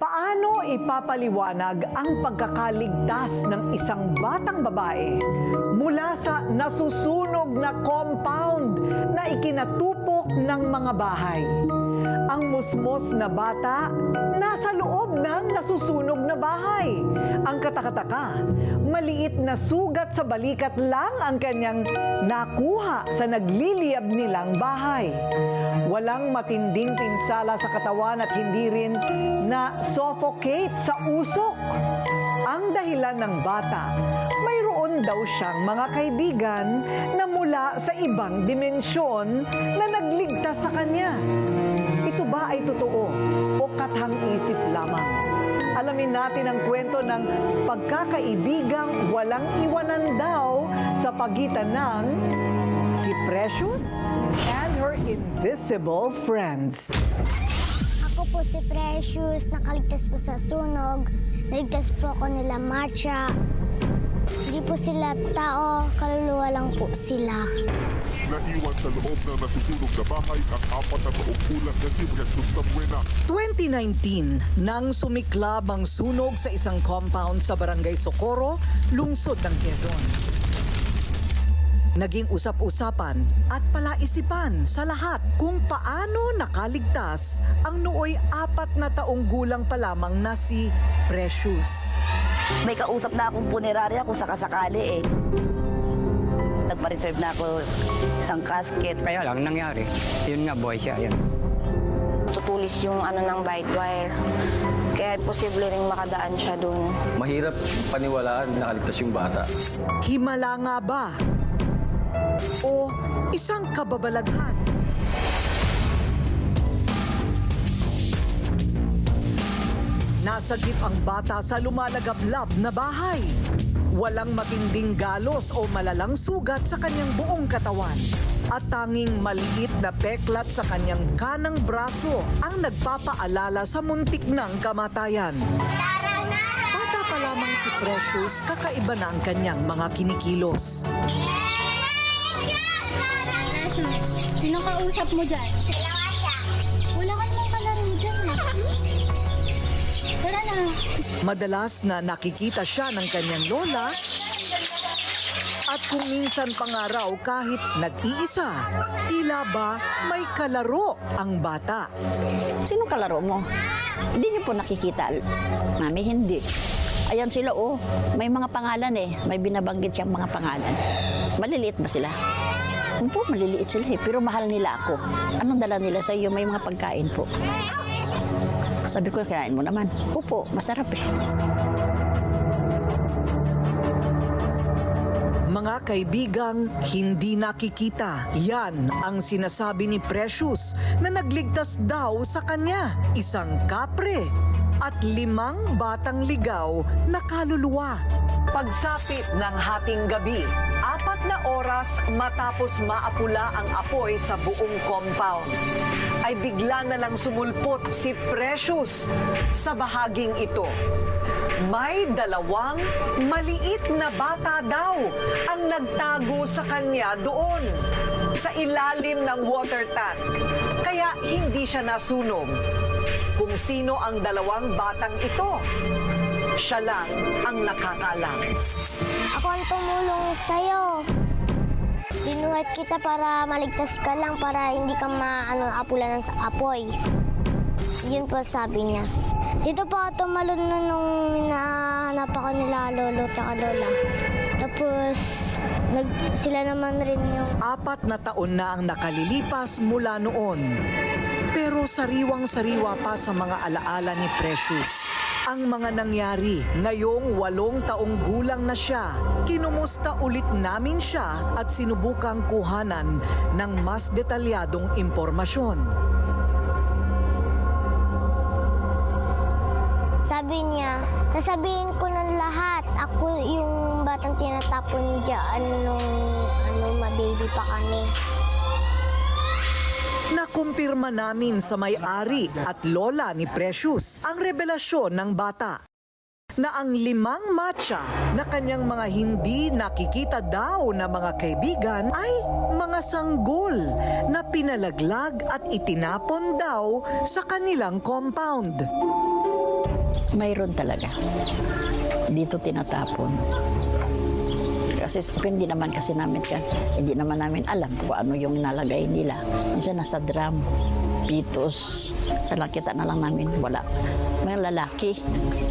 Paano ipapaliwanag ang pagkakaligtas ng isang batang babae mula sa nasusunog na compound na ikinatupok ng mga bahay? Ang musmos na bata nasa loob ng nasusunog na bahay. Ang katakataka, maliit na sugat sa balikat lang ang kanyang nakuha sa nagliliyab nilang bahay. Walang matinding pinsala sa katawan at hindi rin na suffocate sa usok. Ang dahilan ng bata, mayroon daw siyang mga kaibigan na mula sa ibang dimensyon na nagligtas sa kanya. Ito ba ay totoo o kathang isip lamang? Alamin natin ang kwento ng pagkakaibigang walang iwanan daw sa pagitan ng si Precious and her invisible friends. Po si Precious, nakaligtas po sa sunog. Naligtas po ako nila Matcha. Hindi po sila tao, kaluluwa lang po sila. Naiwan sa loob ng nasusunog na bahay ang apat na taong gulang na si Jesus Tabuena. 2019, nang sumiklab ang sunog sa isang compound sa Barangay Socorro, lungsod ng Quezon. Naging usap-usapan at palaisipan sa lahat kung paano nakaligtas ang nooy apat na taong gulang pa lamang na si Precious. May kausap na akong punerarya kung sakasakali eh. Nagpa-reserve na ako isang casket. Kaya lang nangyari. Yun nga, boy siya. Yan. tutulis yung ano ng bite wire. Kaya posible ring makadaan siya dun. Mahirap paniwalaan na nakaligtas yung bata. Himala nga ba? O isang kababalaghan? Nasagip ang bata sa lumalagablab na bahay. Walang matinding galos o malalang sugat sa kanyang buong katawan. At tanging maliit na peklat sa kanyang kanang braso ang nagpapaalala sa muntik ng kamatayan. Bata pa lamang si Precious, kakaiba na ang kanyang mga kinikilos. Precious, sino kausap mo dyan? Wala ka namang kalaro dyan eh. Tara na. Madalas na nakikita siya ng kanyang lola at kung minsan pa nga raw kahit nag-iisa, tila ba may kalaro ang bata. Sino kalaro mo? Hindi niyo po nakikita. Mami, hindi. Ayan sila, oh. May mga pangalan eh. May binabanggit siyang mga pangalan. Maliliit ba sila? Opo, maliliit sila eh. Pero mahal nila ako. Anong dala nila sa iyo? May mga pagkain po. Sabi ko, kinain mo naman. Opo, masarap eh. Mga kaibigang hindi nakikita. Yan ang sinasabi ni Precious na nagligtas daw sa kanya. Isang kapre at limang batang ligaw na kaluluwa. Pagsapit ng hating gabi, apat na oras matapos maapula ang apoy sa buong compound, ay bigla na lang sumulpot si Precious sa bahaging ito. May dalawang maliit na bata daw ang nagtago sa kanya doon sa ilalim ng water tank. Kaya hindi siya nasunog. Kung sino ang dalawang batang ito, siya lang ang nakakaalam. Ako ang tumulong sa'yo. Binuhat kita para maligtas ka lang, para hindi ka maano, apulanan sa apoy. Yun po sabi niya. Dito po ako tumalon na nung hinahanap ako nila lolo at lola. Tapos, nag, sila naman rin yung Apat na taon na ang nakalilipas mula noon. Pero sariwang-sariwa pa sa mga alaala ni Precious. Ang mga nangyari ngayong walong taong gulang na siya. Kinumusta ulit namin siya at sinubukang kuhanan ng mas detalyadong impormasyon. Sabi niya, sasabihin ko ng lahat. Ako yung batang tinatapon dyan nung ano, ma-baby pa kami. Nakumpirma namin sa may-ari at lola ni Precious ang revelasyon ng bata na ang limang matcha na kanyang mga hindi nakikita daw na mga kaibigan ay mga sanggol na pinalaglag at itinapon daw sa kanilang compound. Mayroon talaga. Dito tinatapon. Kasi hindi naman kasi namin ka, hindi naman namin alam kung ano yung nalagay nila. Minsan nasa drum, pitos. Sa nakita na lang namin, wala. May lalaki.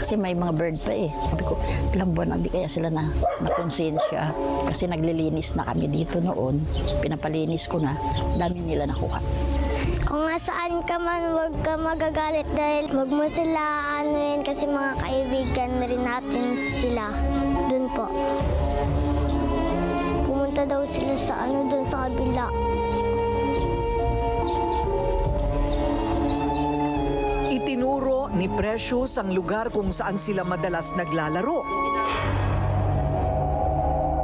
Kasi may mga bird pa eh. Sabi ko, ilang buwan hindi kaya sila na nakonsensya. Kasi naglilinis na kami dito noon. Pinapalinis ko na. Dami nila nakuha. Kung nasaan ka man, huwag ka magagalit dahil huwag mo sila ano yun kasi mga kaibigan rin natin sila. Doon po. Daw sila sa ano doon sa kabila. Itinuro ni Precious ang lugar kung saan sila madalas naglalaro.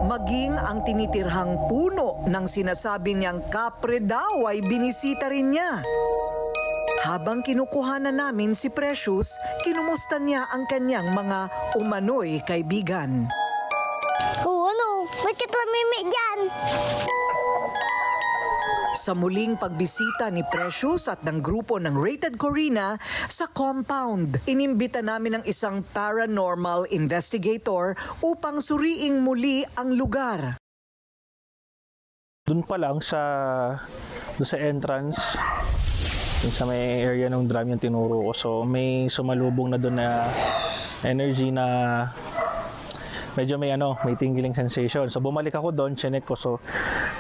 Maging ang tinitirhang puno ng sinasabi niyang kapre daw ay binisita rin niya. Habang kinukuhanan namin si Precious, kinumusta niya ang kanyang mga umano'y kaibigan. Ka tumimi dyan? Sa muling pagbisita ni Precious at ng grupo ng Rated Corina sa compound, inimbita namin ang isang paranormal investigator upang suriing muli ang lugar. Doon pa lang sa doon sa entrance doon sa may area ng drum yung tinuro ko. So may sumalubong na doon na energy na medyo may ano, may tingling sensation. So bumalik ako doon, chinek ko. So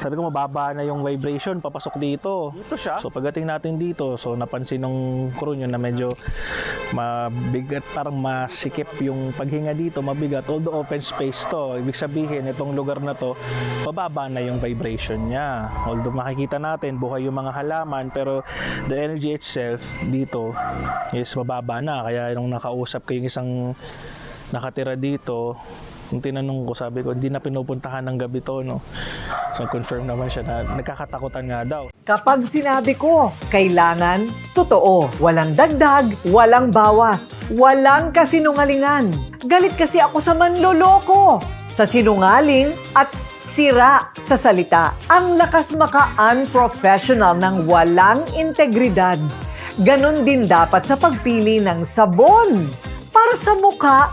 sabi ko mababa na yung vibration papasok dito. Dito siya? So pagdating natin dito, so napansin nung crew nyo na medyo mabigat, parang masikip yung paghinga dito, mabigat. Although open space to, ibig sabihin itong lugar na to, pababa na yung vibration niya. Although makikita natin buhay yung mga halaman, pero the energy itself dito is mababa na. Kaya nung nakausap ko yung isang nakatira dito, kung tinanong ko, sabi ko, hindi na pinupuntahan ng gabi to, no? So, confirm naman siya na nagkakatakutan nga daw. Kapag sinabi ko, kailangan, totoo. Walang dagdag, walang bawas, walang kasinungalingan. Galit kasi ako sa manloloko, sa sinungaling at sira sa salita. Ang lakas maka-unprofessional ng walang integridad. Ganon din dapat sa pagpili ng sabon para sa mukha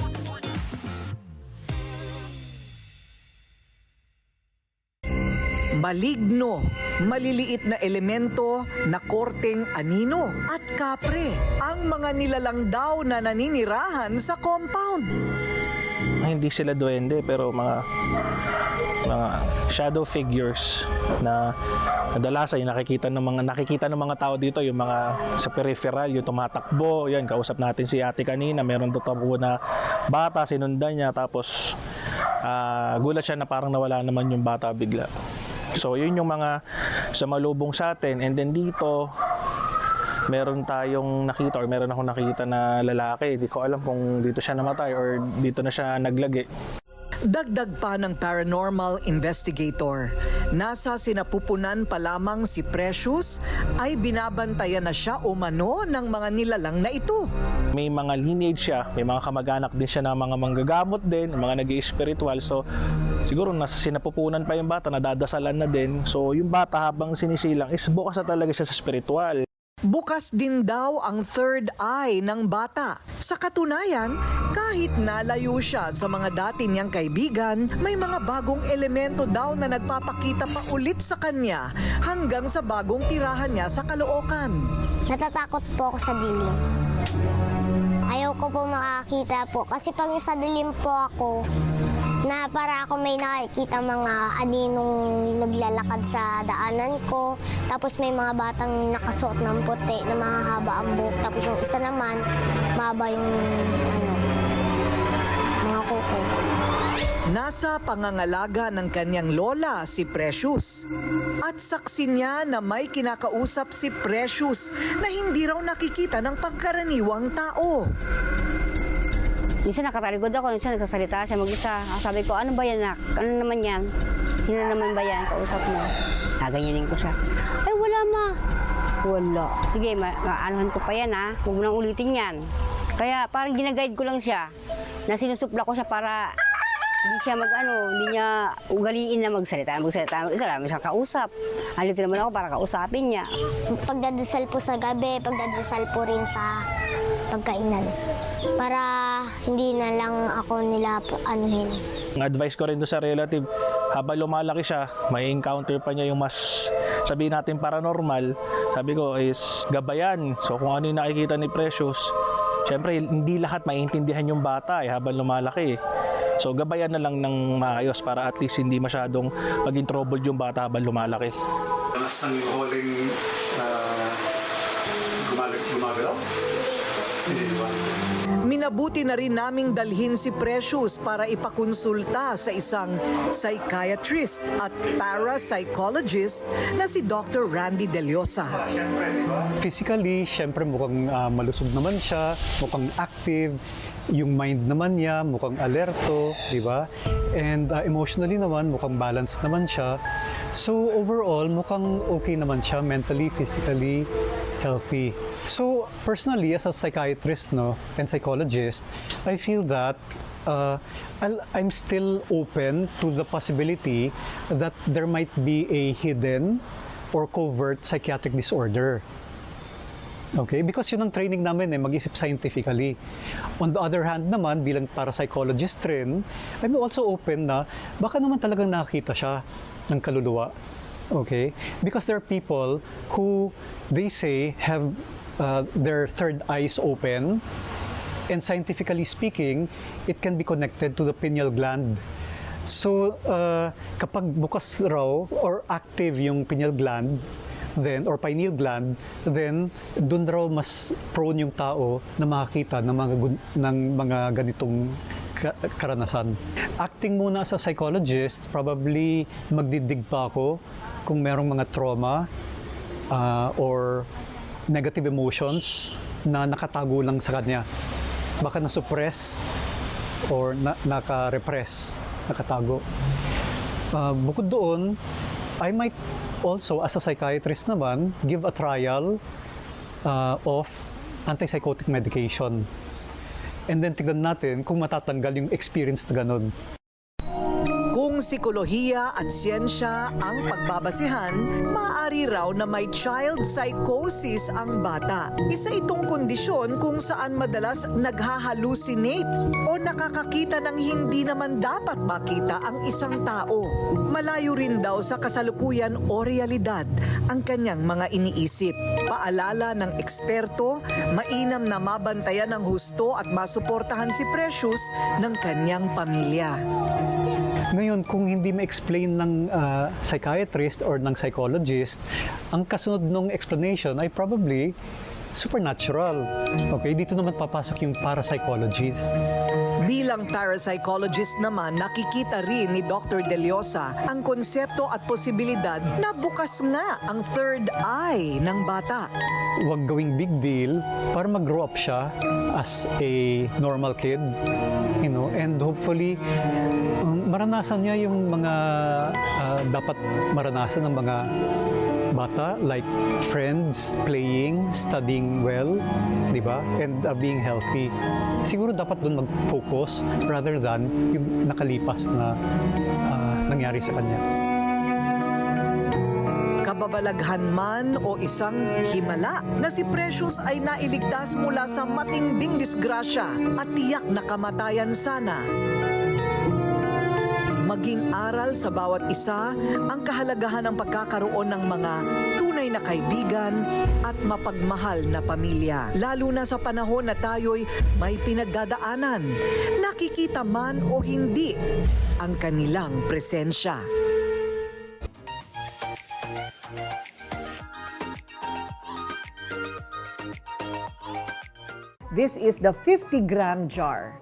Maligno, maliliit na elemento na korteng anino at kapre ang mga nilalang daw na naninirahan sa compound. Hindi sila duwende, pero mga mga shadow figures na kadalasan yung nakikita ng mga nakikita ng mga tao dito yung mga sa peripheral yung tumatakbo. Yan kausap natin si ate kanina. Meron po na bata sinundan niya tapos ah, gulat siya na parang nawala naman yung bata bigla so yun yung mga sumalubong sa atin. And then dito meron tayong nakita or meron akong nakita na lalaki. Hindi ko alam kung dito siya namatay or dito na siya naglagi Dagdag pa ng paranormal investigator, nasa sinapupunan pa lamang si Precious ay binabantayan na siya umano ng mga nilalang na ito. may mga lineage siya, may mga kamag-anak din siya na mga manggagamot din, mga nag spiritual So, siguro nasa sinapupunan pa yung bata, nadadasalan na din. So, yung bata habang sinisilang is bukas na talaga siya sa spiritual. Bukas din daw ang third eye ng bata. Sa katunayan, kahit nalayo siya sa mga dati niyang kaibigan, may mga bagong elemento daw na nagpapakita pa ulit sa kanya hanggang sa bagong tirahan niya sa Caloocan. Natatakot po ako sa dilim. Ayaw ko po makakita po. Kasi pag sa dilim po ako, na para ako may nakikita mga aninong naglalakad sa daanan ko. Tapos may mga batang nakasuot ng puti na mahahaba ang buhok. Tapos yung isa naman, mahaba yung ano, mga kuko. Nasa pangangalaga ng kanyang lola si Precious. At saksi niya na may kinakausap si Precious na hindi raw nakikita ng pagkaraniwang tao. Minsan nakataligod ako, minsan nagsasalita siya mag-isa. Sabi ko, ano ba yan nak? Ano naman yan? Sino naman ba yan? Kausap mo. Gaganyanin ko siya. Ay, wala ma. Wala. Sige, ma maanuhan ko pa yan ha. Huwag mo nang ulitin yan. Kaya parang ginaguide ko lang siya. Na sinusupla ko siya para hindi siya mag ano, hindi niya ugaliin na magsalita, magsalita, mag-isa lang siya kausap. Alito naman ako para kausapin niya. Pagdadasal po sa gabi, pagdadasal po rin sa pagkainan. Para hindi na lang ako nila po anuhin. Ang advice ko rin doon sa relative, habang lumalaki siya, may encounter pa niya yung mas sabihin natin paranormal, sabi ko is gabayan. So kung ano yung nakikita ni Precious, syempre hindi lahat maintindihan yung bata eh, habang lumalaki. eh. So gabayan na lang ng maayos para at least hindi masyadong maging troubled yung bata habang lumalaki. Basta ng huling uh, gumagalaw? Hindi ba? Minabuti na rin naming dalhin si Precious para ipakonsulta sa isang psychiatrist at parapsychologist na si Dr. Randy Deliosa. Physically, syempre mukhang ah, malusog naman siya, mukhang active, yung mind naman niya mukhang alerto, di ba? And ah, emotionally naman mukhang balanced naman siya. So overall, mukhang okay naman siya mentally, physically healthy. So personally, as a psychiatrist no, and psychologist, I feel that uh, I'll, I'm still open to the possibility that there might be a hidden or covert psychiatric disorder. Okay? Because yun ang training namin eh, mag-isip scientifically. On the other hand naman, bilang parapsychologist rin, I'm also open na baka naman talagang nakakita siya ng kaluluwa. Okay? Because there are people who they say have uh, their third eyes open and scientifically speaking, it can be connected to the pineal gland. So, uh, kapag bukas raw or active yung pineal gland, then or pineal gland, then doon raw mas prone yung tao na makakita ng mga ng mga ganitong ka- karanasan. Acting muna sa psychologist, probably magdidig pa ako kung merong mga trauma ah, or negative emotions na nakatago lang sa kanya. Baka na-suppress or na, naka-repress, nakatago. Ah, bukod doon, I might also, as a psychiatrist naman, give a trial ah, of antipsychotic medication. And then tignan natin kung matatanggal yung experience na ganun. Kung sikolohiya at siyensya ang pagbabasihan, maaari raw na may child psychosis ang bata. Isa itong kondisyon kung saan madalas naghahalucinate o nakakakita ng hindi naman dapat makita ang isang tao. Malayo rin daw sa kasalukuyan o realidad ang kanyang mga iniisip. Paalala ng eksperto, mainam na mabantayan ng husto at masuportahan si Precious ng kanyang pamilya. Ngayon, kung hindi ma-explain ng ah, psychiatrist or ng psychologist, ang kasunod ng explanation ay probably supernatural. Okay, dito naman papasok yung parapsychologist. Bilang parapsychologist naman, nakikita rin ni Dr. Deliosa ang konsepto at posibilidad na bukas nga ang third eye ng bata. Huwag gawing big deal para mag-grow up siya as a normal kid. You know, and hopefully, um, maranasan niya yung mga ah, dapat maranasan ng mga bata like friends, playing, studying well, di ba? And uh, being healthy. Siguro dapat doon mag-focus rather than yung nakalipas na ah, nangyari sa kanya. Kababalaghan man o isang himala na si Precious ay nailigtas mula sa matinding disgrasya at tiyak na kamatayan sana. Maging aral sa bawat isa ang kahalagahan ng pagkakaroon ng mga tunay na kaibigan at mapagmahal na pamilya. Lalo na sa panahon na tayo'y may pinagdadaanan, nakikita man o hindi ang kanilang presensya. This is the 50 gram jar.